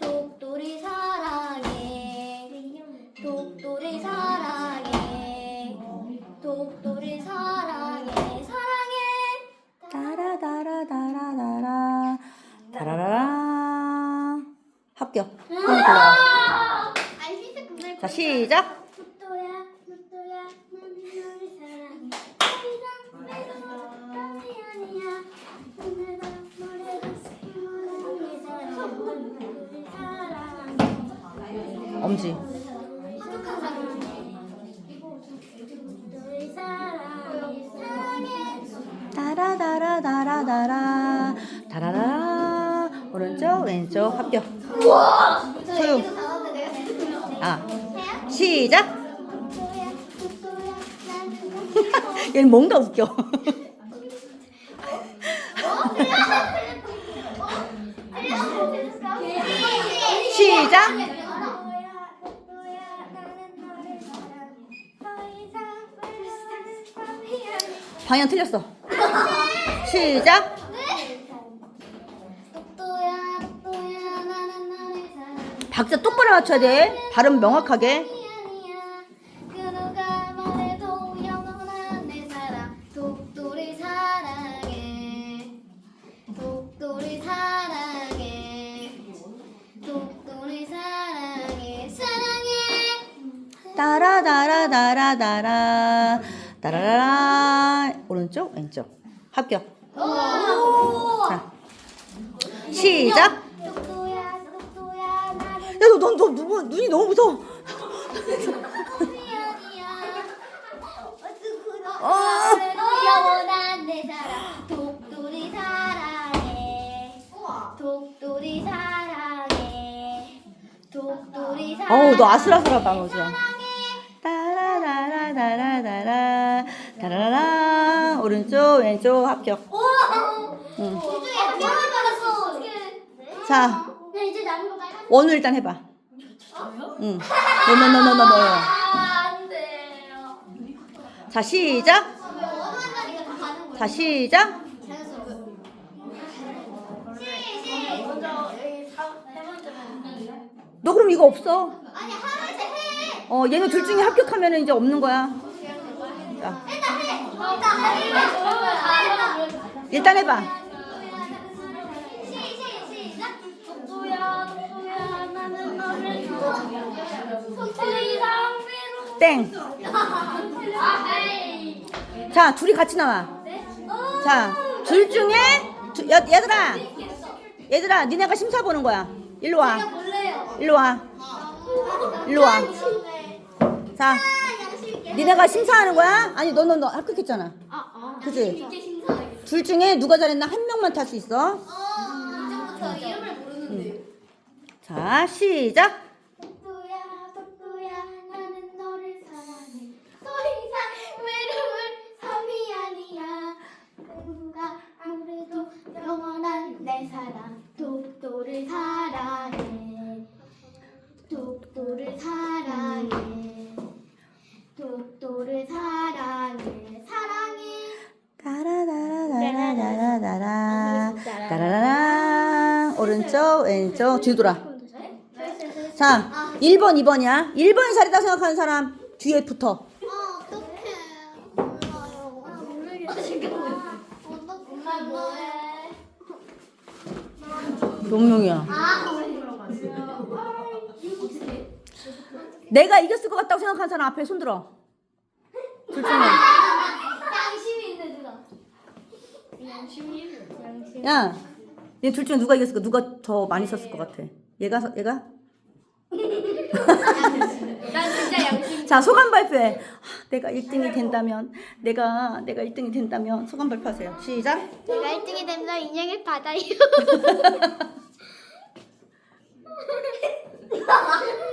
독돌이 사랑해. 독돌이 사랑해. 독돌이 사랑해. 사랑해. 따라 따라 따라 따라. 따라라 합격. 음, 자. 시작. 엄지. 다라다라다라다라. 다라라. 오른쪽, 왼쪽 합격. 소유. 아? 시작. 얘는 뭔가 웃겨. 시작. 방향 틀렸어. 시작. 박자 똑바로 맞춰야 돼. 발음 명확하게. 따라다라다라다라. 따라라라. 오른쪽, 왼쪽. 합격. 자. 시작. 독도야 독도야 나는 야, 너, 너, 너, 누구, 눈이 너무 무서워. 어. 영원한 내 사랑 독도를 사랑해 독도를 사랑해 독도를 사랑해 어우, 너 아슬아슬하다, 너 지금. 따라라라라라라. 따라라라. 오른쪽, 왼쪽 합격. 응. 이쪽에 한 명을 받았어 자, 야 이제 남은 거 빨간 원우 일단 해봐. 응. 너너너너너 아, 안 돼요 자, 시작. 원한다니까 다 가는 거야 자, 시작. 시 시 너 그럼 이거 없어. 아니 어, 얘는 둘 중에 합격하면 이제 없는 거야. 자, 일단 해봐. 땡. 자, 둘이 같이 나와. 어, 자, 둘 중에 두, 야, 얘들아. 얘들아, 니네가 심사 보는 거야. 일로 와. 일로 와. 일로 와. 자, 니네가 심사하는 거야? 아니, 너, 너, 너 합격했잖아. 아 아 그치? 있게 심사하겠어 둘 중에 누가 잘했나 한 명만 탈 수 있어. 어 이제부터 이름을 모르는데 자, 시작. 따라라라. 오른쪽, 왼쪽, 뒤로 돌아. 자, 1번, 2번이야. 1번이 잘했다고 생각하는 사람 뒤에 붙어. 몰라요. 아? 용용이야. 아, 내가 이겼을 것 같다고 생각하는 사람 앞에 손 들어. 둘 중에. 양심이 있네, 누가. 양심이? 양심. 야, 얘 둘 중에 누가 이겼을까? 누가 더 많이 썼을 것 같아? 얘가, 서- 얘가? 난 진짜 양심. 자, 소감 발표해. 하, 내가 1등이 된다면, 내가, 내가 1등이 된다면, 소감 발표하세요. 시작. 내가 1등이 되면 인형을 받아요.